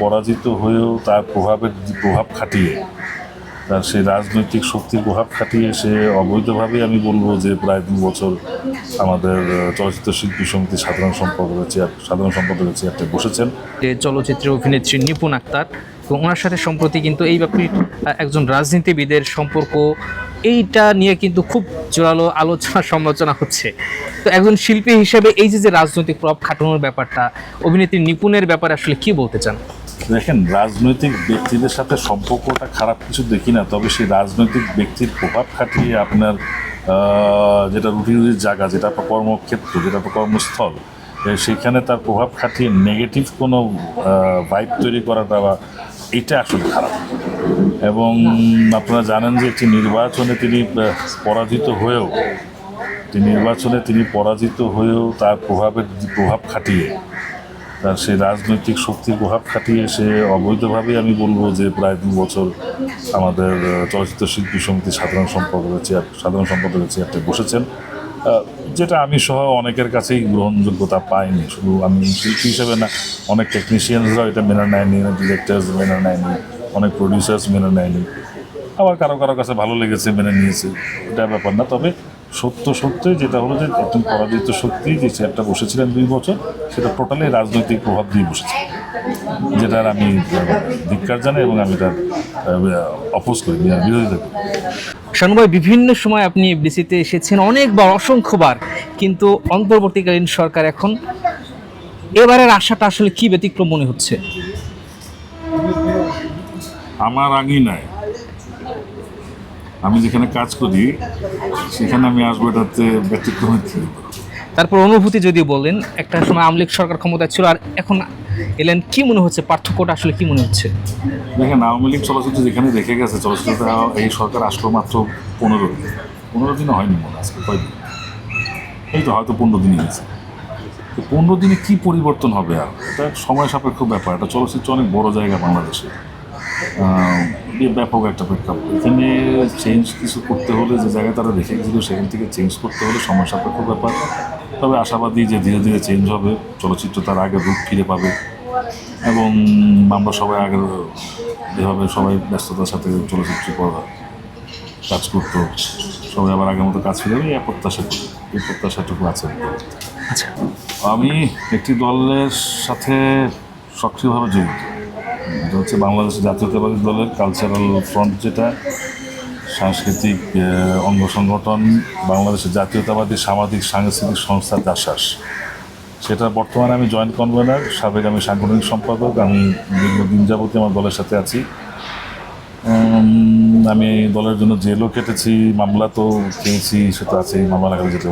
পরাজিত হয়েও তার প্রভাবের প্রভাব খাটিয়ে, তার সেই রাজনৈতিক শক্তির প্রভাব খাটিয়ে সে অবৈধভাবে আমি বলব যে প্রায় দু বছর আমাদের চলচ্চিত্র শিল্পী সমিতির সাধারণ সম্পাদকের চেয়ার সাধারণ সম্পাদকের চেয়ারটা বসেছেন। চলচ্চিত্রের অভিনেত্রী নিপুণ আক্তার তো ওনার সাথে সম্প্রতি কিন্তু এই ব্যাপারে একজন রাজনীতিবিদের সম্পর্ক, এইটা নিয়ে কিন্তু খুব জোরালো আলোচনা, সমালোচনা হচ্ছে। তো একজন শিল্পী হিসেবে এই যে যে রাজনৈতিক প্রভাব খাটানোর ব্যাপারটা, অভিনেত্রী নিপুণের ব্যাপারে আসলে কি বলতে চান? দেখেন, রাজনৈতিক ব্যক্তিদের সাথে সম্পর্কটা খারাপ কিছু দেখি না, তবে সেই রাজনৈতিক ব্যক্তির প্রভাব খাটিয়ে আপনার যেটা রুটিনের জায়গা, যেটা আপনার কর্মক্ষেত্র, যেটা আপনার কর্মস্থল সেখানে তার প্রভাব খাটিয়ে নেগেটিভ কোনো ভাইব তৈরি করাটা বা এটা আসলে খারাপ। এবং আপনারা জানেন যে একটি নির্বাচনে তিনি পরাজিত হয়েও নির্বাচনে তিনি পরাজিত হয়েও তার প্রভাবের প্রভাব খাটিয়ে তার সেই রাজনৈতিক শক্তির প্রভাব খাটিয়ে সে অবৈধভাবে আমি বলব যে প্রায় দু বছর আমাদের চলচ্চিত্র শিল্পী সমিতির সাধারণ সম্পাদকের চেয়ার, সাধারণ সম্পাদকের চেয়ারটা বসেছেন। যেটা আমি সহ অনেকের কাছেই গ্রহণযোগ্যতা পাইনি। শুধু আমি শিল্পী হিসেবে না, অনেক টেকনিশিয়ানসরাও এটা মেনে নেয়নি ডিরেক্টর্স মেনে নেয়নি, অনেক প্রডিউসার্স মেনে নেয়নি। আবার কারও কারও কাছে ভালো লেগেছে, মেনে নিয়েছে, এটা ব্যাপার না। তবে সত্য সত্যই যেটা হলো যে একজন পরাজিত শক্তি যে চেয়ারটা বসেছিলেন দুই বছর সেটা টোটালি রাজনৈতিক প্রভাব দিয়ে বসেছে। যেটার আমি ধিক্কার জানাই এবং আমি তার অপোজ করি বিরোধিতা করি। শানুভাই বিভিন্ন সময় আপনি এফডিসিতে এসেছেন অনেকবার অসংখ্যবার কিন্তু অন্তর্বর্তীকালীন সরকার এখন এবারের আশাটা আসলে কি ব্যতিক্রম মনে হচ্ছে? আমার আঙিনায় আমি যেখানে কাজ করি সেখানে আমি আসব এটাতে ব্যতিক্রমের কি? তারপর অনুভূতি যদি বলেন একটা সময় আওয়ামী লীগ সরকার ক্ষমতায় ছিল আর এখন এলেন কি মনে হচ্ছে? পার্থক্যটা আসলে কি মনে হচ্ছে? দেখেন আওয়ামী লীগ চলচ্চিত্র যেখানে দেখে গেছে চলচ্চিত্রটা এই সরকার আসলো মাত্র পনেরো দিন। পনেরো দিনও হয়নি মনে আছে কয়দিন? এই তো হয়তো পনেরো দিনই গেছে। তো পনেরো দিনে কী পরিবর্তন হবে আর? এটা সময় সাপেক্ষ ব্যাপার। এটা চলচ্চিত্র অনেক বড় জায়গা বাংলাদেশে। ব্যাপক একটা প্রেক্ষাপট। এখানে চেঞ্জ কিছু করতে হলে যে জায়গায় তারা রেখে গেছিল সেখান থেকে চেঞ্জ করতে হলে সময় সাপেক্ষ ব্যাপার। তবে আশাবাদী যে ধীরে ধীরে চেঞ্জ হবে চলচ্চিত্র তার আগে রূপ ফিরে পাবে। এবং আমরা সবাই আগের যেভাবে সবাই ব্যস্ততার সাথে চলচ্চিত্র করা কাজ করতো সবাই আবার আগের মতো কাজ ফিরে এই প্রত্যাশা করি। এই প্রত্যাশাটুকু আছে। আচ্ছা। আমি একটি দলের সাথে সক্রিয়ভাবে জড়িত। এটা হচ্ছে বাংলাদেশ জাতীয়তাবাদী দলের কালচারাল ফ্রন্ট যেটা। সাংস্কৃতিক অঙ্গ সংগঠন, বাংলাদেশের জাতীয়তাবাদী সামাজিক সাংস্কৃতিক সংস্থা দাসাস সেটা বর্তমানে আমি জয়েন্ট কনভেনার সাবেক আমি সাংগঠনিক সম্পাদক, আমি দীর্ঘদিন যাবতীয় আমার দলের সাথে আছি। আমি দলের জন্য জেলও কেটেছি, মামলা তো খেয়েছি সেটা আছে মামলা লাগালে যেটা